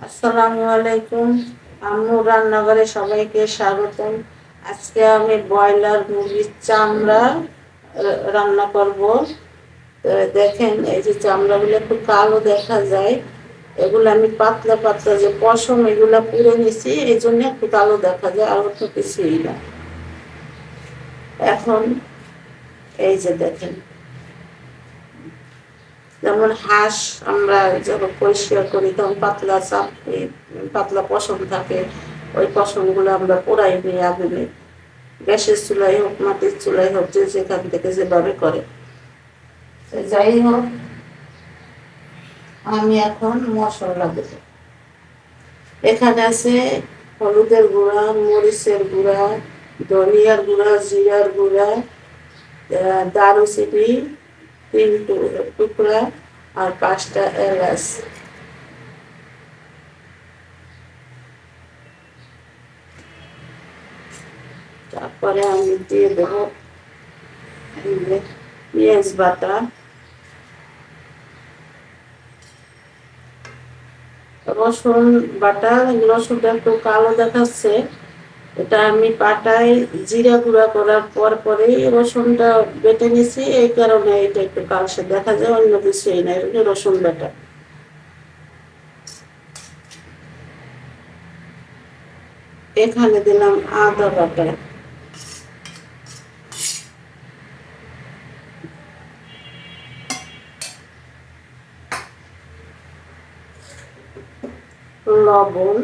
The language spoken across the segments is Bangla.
আসসালামু আলাইকুম। আম্মু রান্নাঘরে সবাইকে স্বাগতম। আজকে আমি ব্রয়লার মুরগির চামড়া রান্না করব। দেখেন, এই যে চামড়াগুলো একটু কালো দেখা যায়। এগুলো আমি পাতলা পাতলা যে পশম, এগুলা পুড়ে নিছি, এই জন্য একটু কালো দেখা যায়, আর তো কিছুই না। এখন এই যে দেখেন যেমন হাঁস আমরা যখন পরিষ্কার করি তখন পাতলা চাপ পাতলা পশম থাকে, ওই পশমগুলো আমরা পোড়াই নিই আগুনে। গ্যাসের চুলাই হোক, মাটির চুলাই হোক, যে যেখান থেকে যেভাবে করে। যাই হোক, আমি এখন মশলা দেব। এখানে আছে হলুদের গুঁড়া, মরিচের গুঁড়া, ধনিয়ার গুঁড়া, জিরার গুঁড়া দারুচিনি তিন টুকরা আর পাঁচটা এলাচ। তারপরে আমি দিয়ে দেবো পেঁয়াজ বাটা। রসুন বাটা রসুনটা একটু কালো দেখাচ্ছে। এটা আমি পাটায় জিরা গুঁড়া করার পর পরেই রসুনটা বেটে নিছি। এই কারণে এটা একটু কালসে দেখা যায়, অন্য কিছুই না রসুন বাটা। এখানে দিলাম আদা বাটা। লবণ।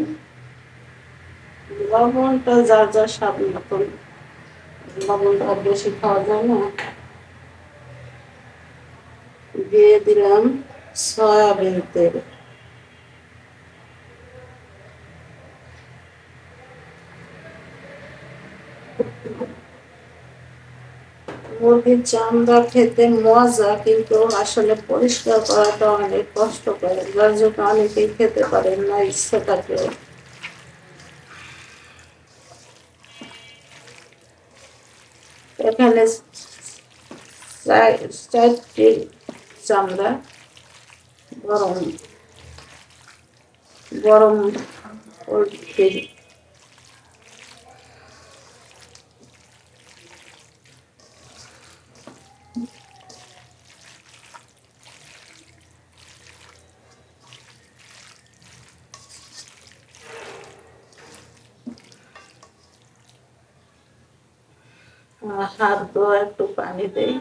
লবণটা যার যার স্বাদ মতন। লবণটা বেশি খাওয়া যায় না। দিয়ে দিলাম সয়াবিন তেল। মুরগির চামড়া খেতে মজা, কিন্তু আসলে পরিষ্কার করাটা অনেক কষ্ট করে যার জন্য অনেকেই খেতে পারেন না ইচ্ছে থাকলেও এখানে চার- চারটি চামড়া গরম গরম হাত ধোয়া, একটু পানি দেই।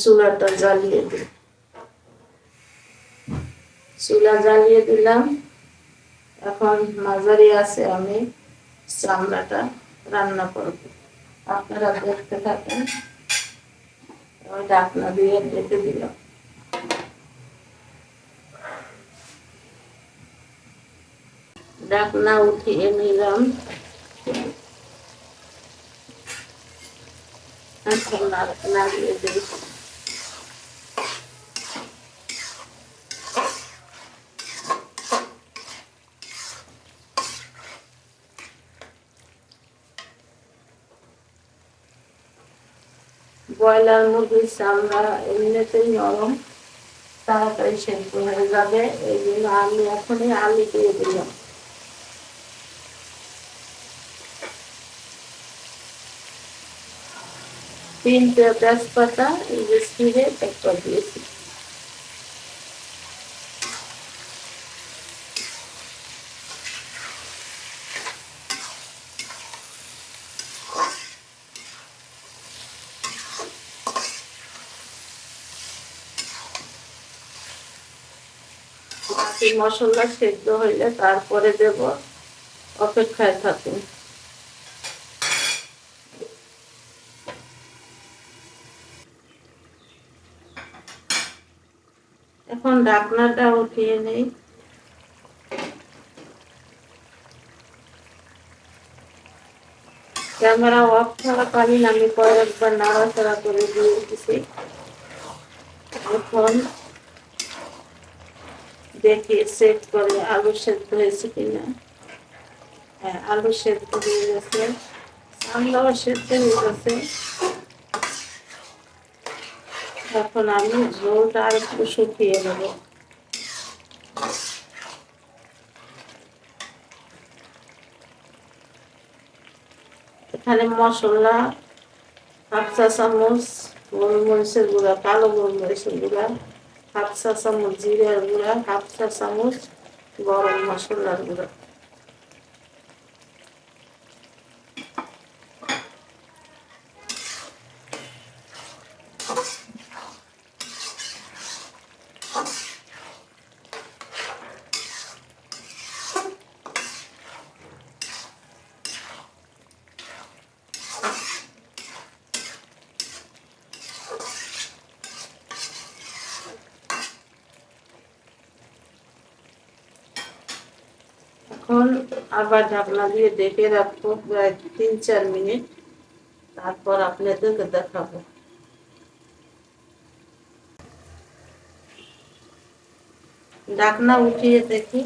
চুলাটা জ্বালিয়ে দিই। চুলা জ্বালিয়ে দিলাম। এখন মাঝারি আছে আমি চামড়াটা রান্না করব। আপনারা দেখতে থাকেন। ঢাকনা দিয়ে রেখে দিলাম ঢাকনা উঠিয়ে নিলাম। এখন নাড়- নাড়িয়ে দিই ব্রয়লার মুরগির আমরা এমনিতেই নরম তাড়াতাড়ি সেদ্ধ হয়ে যাবে এই জন্য আমি এখনই আলু দিয়ে দিলাম তিনটে তেজপাতা এই যে ছিঁড়ে একটা দিয়েছি বাকি মশলা সেদ্ধ হইলে তারপরে দেব অপেক্ষায় থাকুন এখন ঢাকনাটা উঠিয়ে নেই। ক্যামেরা অফ থাকাকালীন আমি কয়েকবার নাড়াচাড়া করে দিয়ে দিছি এখন দেখি চেক করে আলু সেদ্ধ হয়েছে কিনা। হ্যাঁ আলু সেদ্ধ হয়ে গেছে। চামড়াও সেদ্ধ হয়ে গেছে। এখন আমি ঝোলটা আর একটু শুকিয়ে নেব। এখানে মশলা হাফ চা চামচ, গোলমরিচের গুঁড়া, কালো গোলমরিচের গুঁড়া। হাফ চা চামচ জিরার গুঁড়া হাফ চা চামচ গরম মশলার গুঁড়া। এখন আবার ঢাকনা দিয়ে ডেকে রাখব, প্রায় তিন চার মিনিট। তারপর আপনাদেরকে দেখাবো। ঢাকনা উঠিয়ে দেখি।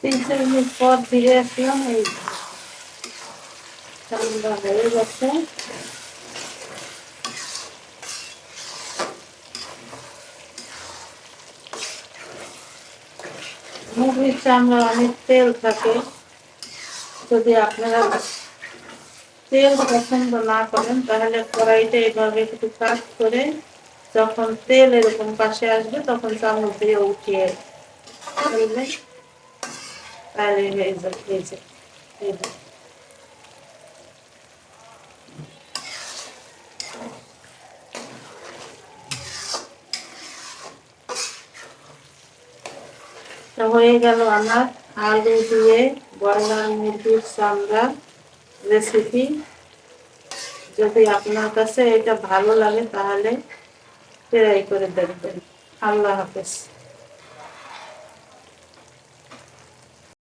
তিন চার মিনিট পর ফিরে আসলাম, এই ঠান্ডা হয়ে গেছে। মুরগির চামড়া অনেক তেল থাকে। যদি আপনারা তেল পছন্দ না করেন, তাহলে কড়াইটা এভাবে একটু কাজ করে যখন তেল এরকম পাশে আসবে, তখন চামচ দিয়ে উঠিয়ে ফেলবে তাহলে হয়ে যাবে এই যে এই যে। তো হয়ে গেল আমার আলু দিয়ে বয়লার মুরগির চামড়া রেসিপি যদি আপনার কাছে এটা ভালো লাগে, তাহলে ট্রাই করে দেখবেন। আল্লাহ হাফেজ।